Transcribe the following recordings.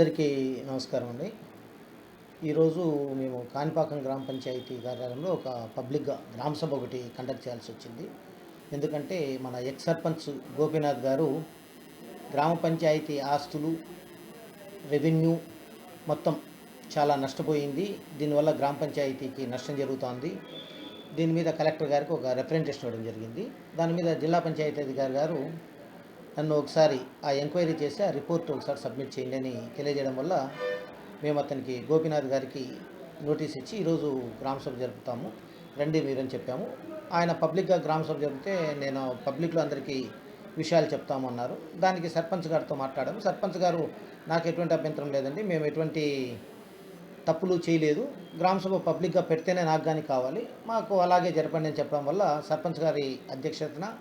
అందరికీ నమస్కారం అండి. ఈరోజు మేము కాణిపాకం గ్రామ పంచాయతీ కార్యాలయంలో ఒక పబ్లిక్గా గ్రామ సభ ఒకటి కండక్ట్ చేయాల్సి వచ్చింది. ఎందుకంటే మన ఎక్స్ సర్పంచ్ గోపీనాథ్ గారు గ్రామ పంచాయతీ ఆస్తులు రెవెన్యూ మొత్తం చాలా నష్టపోయింది. దీనివల్ల గ్రామ పంచాయతీకి నష్టం జరుగుతోంది. దీని మీద కలెక్టర్ గారికి ఒక రిప్రజెంటేషన్ ఇవ్వడం జరిగింది. దాని మీద జిల్లా పంచాయతీ అధికారి గారు నన్ను ఒకసారి ఆ ఎంక్వైరీ చేసి ఆ రిపోర్ట్ ఒకసారి సబ్మిట్ చేయండి అని తెలియజేయడం వల్ల మేము అతనికి గోపీనాథ్ గారికి నోటీస్ ఇచ్చి ఈరోజు గ్రామసభ జరుపుతాము. రండి మీరని చెప్పాము. ఆయన పబ్లిక్గా గ్రామ సభ జరిపితే నేను పబ్లిక్లో అందరికీ విషయాలు చెప్తాము అన్నారు. దానికి సర్పంచ్ గారితో మాట్లాడాము. సర్పంచ్ గారు నాకు ఎటువంటి అభ్యంతరం లేదండి. మేము ఎటువంటి తప్పులు చేయలేదు. గ్రామసభ పబ్లిక్గా పెడితేనే నాకు కానీ కావాలి. మాకు అలాగే జరపండి అని చెప్పడం వల్ల సర్పంచ్ గారి అధ్యక్షతన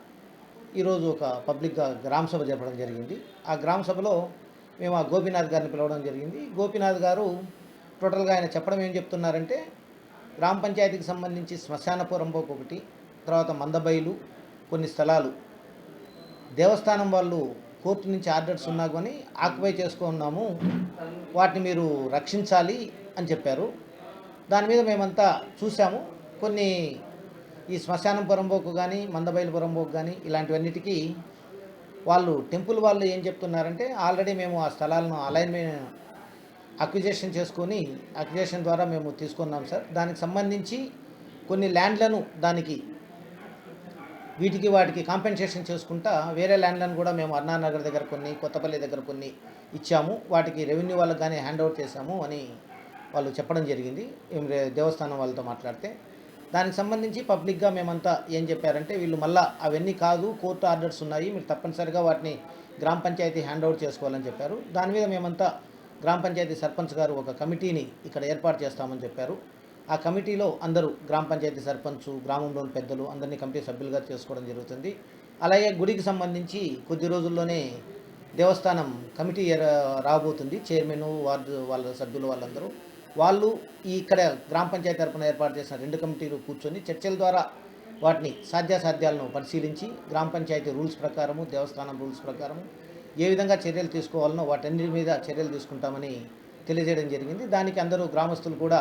ఈరోజు ఒక పబ్లిక్గా గ్రామ సభ జరపడం జరిగింది. ఆ గ్రామ సభలో మేము ఆ గోపీనాథ్ గారిని పిలవడం జరిగింది. గోపీనాథ్ గారు టోటల్గా ఆయన చెప్పడం ఏం చెప్తున్నారంటే గ్రామ పంచాయతీకి సంబంధించి శ్మశానపురం ఒకటి తర్వాత మందబైలు కొన్ని స్థలాలు. దేవస్థానం వాళ్ళు కోర్టు నుంచి ఆర్డర్స్ ఉన్నా కానీ ఆక్యుపై చేసుకున్నాము వాటిని మీరు రక్షించాలి అని చెప్పారు. దాని మీద మేమంతా చూసాము. కొన్ని ఈ శ్మశానం పురంబోకు కానీ మందబైలు పురంబోకు కానీ ఇలాంటివన్నిటికీ వాళ్ళు టెంపుల్ వాళ్ళు ఏం చెప్తున్నారంటే ఆల్రెడీ మేము ఆ స్థలాలను అలైన్మెంట్ అక్విజేషన్ చేసుకొని అక్విజేషన్ ద్వారా మేము తీసుకున్నాం సార్. దానికి సంబంధించి కొన్ని ల్యాండ్లను దానికి వీటికి వాటికి కాంపెన్సేషన్ చేసుకుంటా వేరే ల్యాండ్లను కూడా మేము అన్నానగర్ దగ్గర కొన్ని కొత్తపల్లి దగ్గర కొన్ని ఇచ్చాము. వాటికి రెవెన్యూ వాళ్ళకి కానీ హ్యాండ్ ఓవర్ చేశాము అని వాళ్ళు చెప్పడం జరిగింది. దేవస్థానం వాళ్ళతో మాట్లాడితే దానికి సంబంధించి పబ్లిక్గా మేమంతా ఏం చెప్పారంటే వీళ్ళు మళ్ళీ అవన్నీ కాదు కోర్టు ఆర్డర్స్ ఉన్నాయి మీరు తప్పనిసరిగా వాటిని గ్రామ పంచాయతీ హ్యాండ్ ఓవర్ చేసుకోవాలని చెప్పారు. దాని మీద మేమంతా గ్రామ పంచాయతీ సర్పంచ్ గారు ఒక కమిటీని ఇక్కడ ఏర్పాటు చేస్తామని చెప్పారు. ఆ కమిటీలో అందరూ గ్రామ పంచాయతీ సర్పంచ్ గ్రామంలోని పెద్దలు అందరినీ కమిటీ సభ్యులుగా చేసుకోవడం జరుగుతుంది. అలాగే గుడికి సంబంధించి కొద్ది రోజుల్లోనే దేవస్థానం కమిటీ రాబోతుంది. చైర్మన్ వార్డు వాళ్ళ సభ్యులు వాళ్ళందరూ. వాళ్ళు ఈ ఇక్కడ గ్రామ పంచాయతీ తరపున ఏర్పాటు చేసిన రెండు కమిటీలు కూర్చొని చర్చల ద్వారా వాటిని సాధ్యాసాధ్యాలను పరిశీలించి గ్రామ పంచాయతీ రూల్స్ ప్రకారము దేవస్థానం రూల్స్ ప్రకారము ఏ విధంగా చర్యలు తీసుకోవాలనో వాటన్నిటి మీద చర్యలు తీసుకుంటామని తెలియజేయడం జరిగింది. దానికి అందరూ గ్రామస్తులు కూడా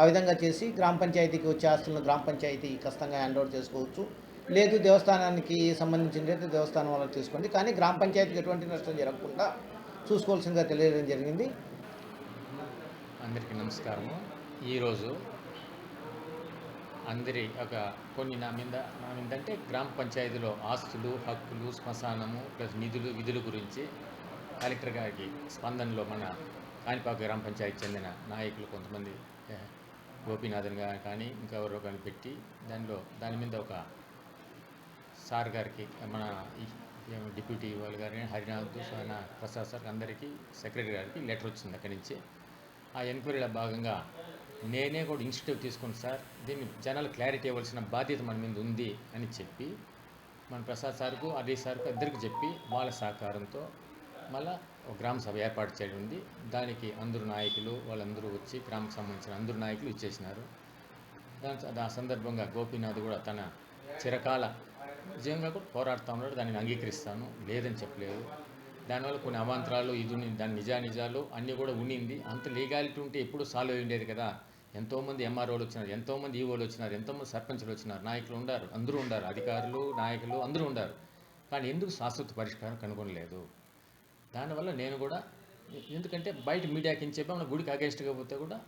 ఆ విధంగా చేసి గ్రామ పంచాయతీకి వచ్చే ఆస్తులను గ్రామ పంచాయతీ కష్టంగా హ్యాండ్ చేసుకోవచ్చు. లేదు దేవస్థానానికి సంబంధించినట్టు దేవస్థానం వాళ్ళకి తీసుకోండి. కానీ గ్రామ పంచాయతీకి ఎటువంటి నష్టం జరగకుండా చూసుకోవాల్సిందిగా తెలియజేయడం జరిగింది. అందరికీ నమస్కారము. ఈరోజు అందరి ఒక కొన్ని నా మీద నా మీద అంటే గ్రామ పంచాయతీలో ఆస్తులు హక్కులు శ్మశానము ప్లస్ నిధులు విధుల గురించి కలెక్టర్ గారికి స్పందనలో మన కాణిపాక గ్రామ పంచాయతీ చెందిన నాయకులు కొంతమంది గోపీనాథన్ గారు కానీ ఇంకెవరో కానీ పెట్టి దానిలో దాని మీద ఒక సార్ గారికి మన డిప్యూటీ వాళ్ళు కానీ హరినాథ్ ప్రసాద్ సార్ అందరికీ సెక్రటరీ గారికి లెటర్ వచ్చింది అక్కడి నుంచి. ఆ ఎంక్వైరీలో భాగంగా నేనే కూడా ఇన్స్టిట్యూట్ తీసుకుని సార్. దీన్ని జనాలు క్లారిటీ ఇవ్వాల్సిన బాధ్యత మన మీద ఉంది అని చెప్పి మన ప్రసాద్ సార్కు అదే సార్కు ఇద్దరికి చెప్పి వాళ్ళ సహకారంతో మళ్ళా ఒక గ్రామ సభ ఏర్పాటు చేయడం ఉంది. దానికి అందరు నాయకులు వాళ్ళందరూ వచ్చి గ్రామకు సంబంధించిన అందరు నాయకులు ఇచ్చేసినారు. దాని ఆ సందర్భంగా గోపీనాథ్ కూడా తన చిరకాల విజయంగా కూడా పోరాడుతూ ఉన్నాడు. దానిని అంగీకరిస్తాను. లేదని చెప్పలేదు. దానివల్ల కొన్ని అవాంతరాలు ఇది దాని నిజానిజాలు అన్నీ కూడా ఉండింది. అంత లీగాలిటీ ఉంటే ఎప్పుడు సాల్వ్ అయి ఉండేది కదా. ఎంతోమంది ఎంఆర్ఓలు వచ్చినారు ఎంతోమంది ఈఓలు వచ్చినారు ఎంతోమంది సర్పంచులు వచ్చినారు నాయకులు ఉండారు అందరూ ఉండారు అధికారులు నాయకులు అందరూ ఉండారు. కానీ ఎందుకు శాశ్వత పరిష్కారం కనుగొనలేదు? దానివల్ల నేను కూడా ఎందుకంటే బయట మీడియాకి ఏం మన గుడికి అగేన్స్ట్గా పోతే కూడా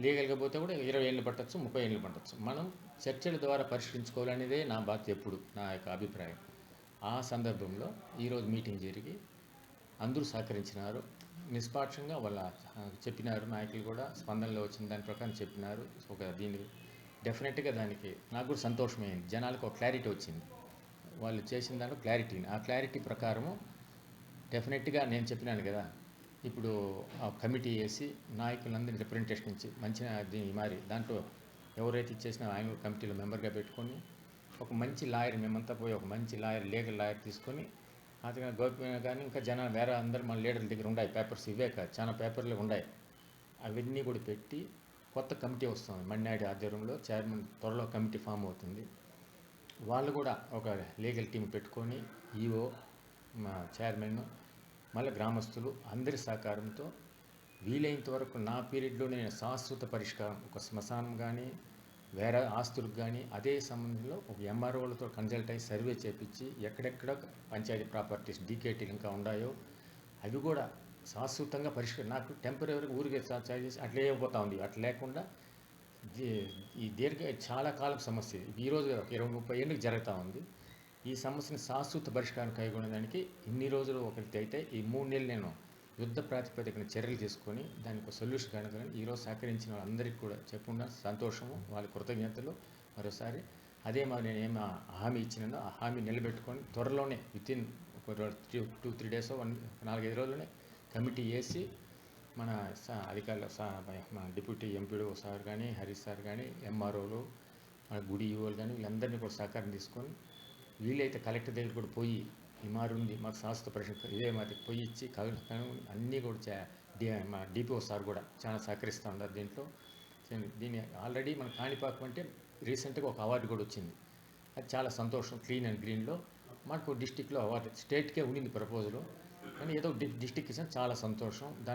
లీగల్గా పోతే కూడా ఇరవై ఏళ్ళు పట్టచ్చు ముప్పై ఏళ్ళు పట్టచ్చు. మనం చర్చల ద్వారా పరిష్కరించుకోవాలనేదే నా బాధ్యత ఎప్పుడు నా యొక్క అభిప్రాయం. ఆ సందర్భంలో ఈరోజు మీటింగ్ జరిగి అందరూ సహకరించినారు. నిష్పాక్షంగా వాళ్ళ చెప్పినారు నాయకులు కూడా స్పందనలో వచ్చిన దాని ప్రకారం చెప్పినారు. ఒక దీని డెఫినెట్గా దానికి నాకు కూడా సంతోషమైంది. జనాలకు ఒక క్లారిటీ వచ్చింది. వాళ్ళు చేసిన దాంట్లో క్లారిటీ ఆ క్లారిటీ ప్రకారము డెఫినెట్గా నేను చెప్పినాను కదా. ఇప్పుడు ఆ కమిటీ వేసి నాయకులందరినీ రిప్రజెంటేషన్ ఇచ్చి మంచిగా దీని మారి దాంట్లో ఎవరైతే ఇచ్చేసినా ఆయన కూడా కమిటీలో మెంబర్గా పెట్టుకొని ఒక మంచి లాయర్ మేమంతా పోయి ఒక మంచి లాయర్ లీగల్ లాయర్ తీసుకొని అందుకని గోపిన కానీ ఇంకా జనాలు వేరే అందరు మన లీడర్ల దగ్గర ఉన్నాయి పేపర్స్ ఇవే కాదు చాలా పేపర్లు ఉన్నాయి అవన్నీ కూడా పెట్టి కొత్త కమిటీ వస్తుంది మన్నాడి ఆధ్వర్యంలో చైర్మన్ త్వరలో కమిటీ ఫామ్ అవుతుంది. వాళ్ళు కూడా ఒక లీగల్ టీం పెట్టుకొని ఈఓ మా చైర్మన్ మళ్ళీ గ్రామస్తులు అందరి సహకారంతో వీలైనంత వరకు నా పీరియడ్లో నేను శాశ్వత పరిష్కారం ఒక శ్మశానం కానీ వేరే ఆస్తులకు కానీ అదే సంబంధంలో ఒక ఎంఆర్ఓలతో కన్సల్ట్ అయ్యి సర్వే చేపించి ఎక్కడెక్కడ పంచాయతీ ప్రాపర్టీస్ డీకేటీలు ఇంకా ఉన్నాయో అవి కూడా శాశ్వతంగా పరిష్కారం నాకు టెంపరీగా ఊరికే చేసి అట్లే అయిపోతా ఉంది. అట్లా లేకుండా ఈ దీర్ఘ చాలా కాలం సమస్య. ఈరోజు ఈ రోజు ఒక ఇరవై ముప్పై ఏళ్ళకి జరుగుతూ ఉంది. ఈ సమస్యను శాశ్వత పరిష్కారం కైగొనడానికి ఇన్ని రోజులు ఒకరికి అయితే ఈ మూడు నెలలు నేను యుద్ధ ప్రాతిపదికన చర్యలు తీసుకొని దానికి ఒక సొల్యూషన్ కనుగొని ఈరోజు సహకరించిన వాళ్ళందరికీ కూడా చెప్పకుండా సంతోషము వాళ్ళ కృతజ్ఞతలు మరోసారి. అదే మరి నేను ఏమి హామీ ఇచ్చినానో ఆ హామీ నిలబెట్టుకొని త్వరలోనే విత్ ఇన్ ఒక three two three days one నాలుగైదు రోజుల్లోనే కమిటీ వేసి మన స- అధికారుల మన డిప్యూటీ ఎంపీడీ సార్ కానీ హరీష్ సార్ కానీ ఎంఆర్ఓలు మన గుడి ఈఓలు కానీ వీళ్ళందరినీ కూడా సహకారం తీసుకొని వీలైతే కలెక్టర్ దగ్గర కూడా పోయి ఈ మారుంది మాకు శాశ్వత పరిషత్ ఇదే మాది పొయ్యి ఇచ్చి అన్నీ కూడా చే- మా డిపిఓ సార్ కూడా చాలా సహకరిస్తూ ఉన్నారు దీంట్లో. దీన్ని- ఆల్రెడీ మన కాణిపాకం అంటే రీసెంట్గా ఒక అవార్డు కూడా వచ్చింది. అది చాలా సంతోషం క్లీన్ అండ్ గ్రీన్లో. మాకు డిస్టిక్లో అవార్డు స్టేట్కే ఉండింది ప్రపోజలు. కానీ ఏదో డి డిస్టిక్ ఇచ్చిన చాలా సంతోషం. దాని